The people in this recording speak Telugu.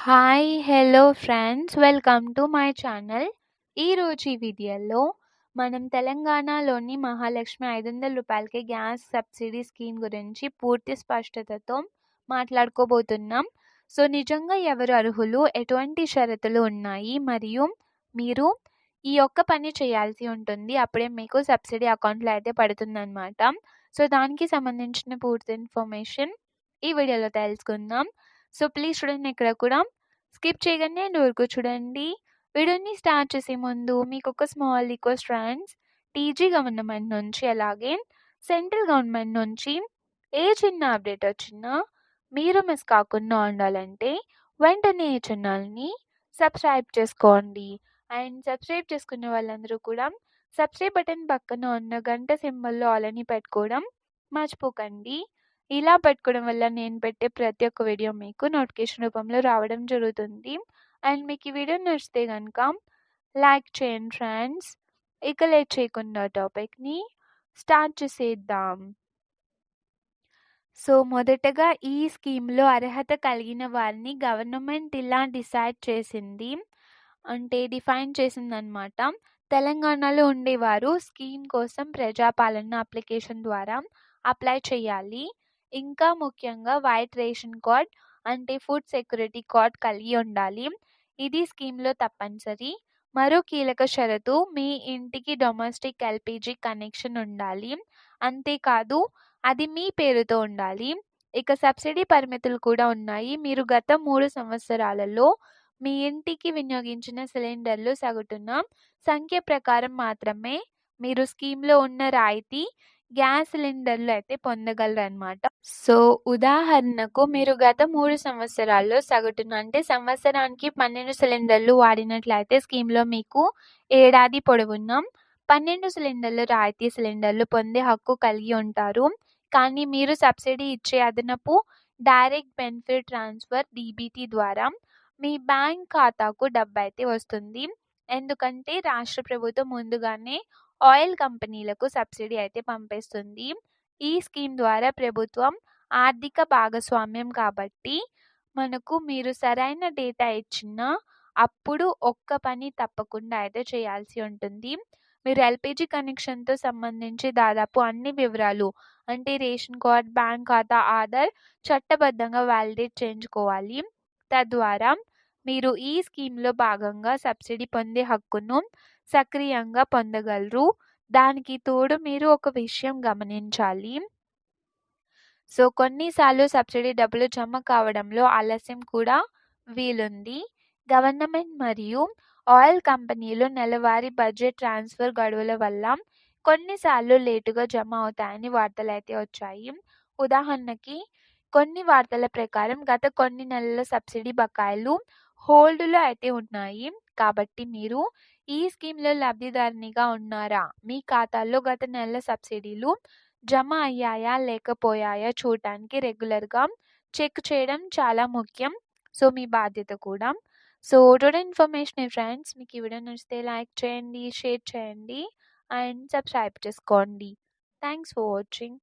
Hi! Hello friends. Welcome to my channel. ఈరోజు ఈ వీడియోలో మనం తెలంగాణలోని మహాలక్ష్మి ఐదు వందల రూపాయలకి గ్యాస్ సబ్సిడీ స్కీమ్ గురించి పూర్తి స్పష్టతతో మాట్లాడుకోబోతున్నాం. సో, నిజంగా ఎవరు అర్హులు? ఎటువంటి షరతులు ఉన్నాయి? మరియు మీరు ఈ ఒక్క పని చేయాల్సి ఉంటుంది. అప్పుడే మీకు సబ్సిడీ అకౌంట్‌లో అయితే పడుతుందనమాట. సో, దానికి సంబంధించిన పూర్తి ఇన్ఫర్మేషన్ ఈ వీడియోలో తెలుసుకుందాం. సో, ప్లీజ్ చూడండి ఎక్కడ కూడా స్కిప్ చేయగానే ఎండ్ వరకు చూడండి. వీడియోని స్టార్ట్ చేసే ముందు మీకొక small request friends. TG government నుంచి అలాగే సెంట్రల్ గవర్నమెంట్ నుంచి ఏ చిన్న అప్డేట్ వచ్చినా మీరు మిస్ కాకుండా ఉండాలంటే వెంటనే ఈ ఛానల్‌ని సబ్స్క్రైబ్ చేసుకోండి. అండ్ సబ్స్క్రైబ్ చేసుకున్న వాళ్ళందరూ కూడా సబ్స్క్రైబ్ బటన్ పక్కన ఉన్న గంట సింబల్‌లో ఆల్ అని పెట్టుకోవడం మర్చిపోకండి. ఇలా పెట్టుకోవడం వల్ల నేను పెట్టే ప్రతి ఒక్క వీడియో మీకు నోటిఫికేషన్ రూపంలో రావడం జరుగుతుంది. అండ్ మీకు ఈ వీడియో నచ్చితే కనుక లైక్ చేయండి ఫ్రెండ్స్. ఇక లేట్ చేయకుండా టాపిక్‌ని స్టార్ట్ చేసేద్దాం. సో, మొదటగా ఈ స్కీమ్‌లో అర్హత కలిగిన వారిని గవర్నమెంట్ ఇలా డిసైడ్ చేసింది. అంటే డిఫైన్ చేసిందనమాట. తెలంగాణలో ఉండేవారు స్కీమ్ కోసం ప్రజాపాలన అప్లికేషన్ ద్వారా అప్లై చేయాలి. ఇంకా ముఖ్యంగా వైట్ రేషన్ కార్డ్ అంటే ఫుడ్ సెక్యూరిటీ కార్డ్ కలిగి ఉండాలి. ఇది స్కీమ్‌లో తప్పనిసరి. మరో కీలక షరతు మీ ఇంటికి డొమెస్టిక్ ఎల్పిజి కనెక్షన్ ఉండాలి. అంతేకాదు అది మీ పేరుతో ఉండాలి. ఇక సబ్సిడీ పరిమితులు కూడా ఉన్నాయి. మీరు గత మూడు సంవత్సరాలలో మీ ఇంటికి వినియోగించిన సిలిండర్లు సగటున సంఖ్య ప్రకారం మాత్రమే మీరు స్కీమ్‌లో ఉన్న రాయితీ గ్యాస్ సిలిండర్లు అయితే పొందగలరన్నమాట సో, ఉదాహరణకు మీరు గత మూడు సంవత్సరాల్లో సగటున అంటే సంవత్సరానికి 12 సిలిండర్లు వాడినట్లయితే స్కీమ్‌లో మీకు ఏడాది పొడవున్నాం పన్నెండు సిలిండర్లు రాయితీ సిలిండర్లు పొందే హక్కు కలిగి ఉంటారు. కానీ మీరు సబ్సిడీ ఇచ్చే అదనపు డైరెక్ట్ బెనిఫిట్ ట్రాన్స్‌ఫర్ డీబీటీ ద్వారా మీ బ్యాంక్ ఖాతాకు డబ్బు అయితే వస్తుంది. ఎందుకంటే రాష్ట్ర ప్రభుత్వం ముందుగానే ఆయిల్ కంపెనీలకు సబ్సిడీ అయితే పంపిస్తుంది ఈ స్కీమ్ ద్వారా ప్రభుత్వం ఆర్థిక భాగస్వామ్యం కాబట్టి మనకు మీరు సరైన డేటా ఇచ్చిన అప్పుడు ఒక్క పని తప్పకుండా అయితే చేయాల్సి ఉంటుంది. మీరు ఎల్పిజి కనెక్షన్‌తో సంబంధించి దాదాపు అన్ని వివరాలు అంటే రేషన్ కార్డ్, బ్యాంక్ ఖాతా, ఆధార్ చట్టబద్ధంగా వ్యాలిడేట్ చేయించుకోవాలి. తద్వారా మీరు ఈ స్కీమ్‌లో భాగంగా సబ్సిడీ పొందే హక్కును సక్రియంగా పొందగలరు. దానికి తోడు మీరు ఒక విషయం గమనించాలి. సో, కొన్నిసార్లు సబ్సిడీ డబ్బులు జమ కావడంలో ఆలస్యం కూడా వీలుంది. గవర్నమెంట్ మరియు ఆయిల్ కంపెనీలు నెలవారీ బడ్జెట్ ట్రాన్స్‌ఫర్ గడువుల వల్ల కొన్నిసార్లు లేటుగా జమ అవుతాయని వార్తలు అయితే వచ్చాయి. ఉదాహరణకి కొన్ని వార్తల ప్రకారం గత కొన్ని నెలల సబ్సిడీ బకాయిలు హోల్డ్‌లో అయితే ఉన్నాయి. కాబట్టి మీరు ఈ స్కీమ్‌లో లబ్ధిదారునిగా ఉన్నారా? మీ ఖాతాలో గత నెల సబ్సిడీలు జమ అయ్యాయా? లేకపోయాయా? చూడటానికి రెగ్యులర్‌గా చెక్ చేయడం చాలా ముఖ్యం. సో, మీ బాధ్యత కూడా. So, total information friends. మీకు ఈ వీడియో నచ్చితే లైక్ చేయండి, షేర్ చేయండి అండ్ సబ్స్క్రైబ్ చేసుకోండి. Thanks for watching.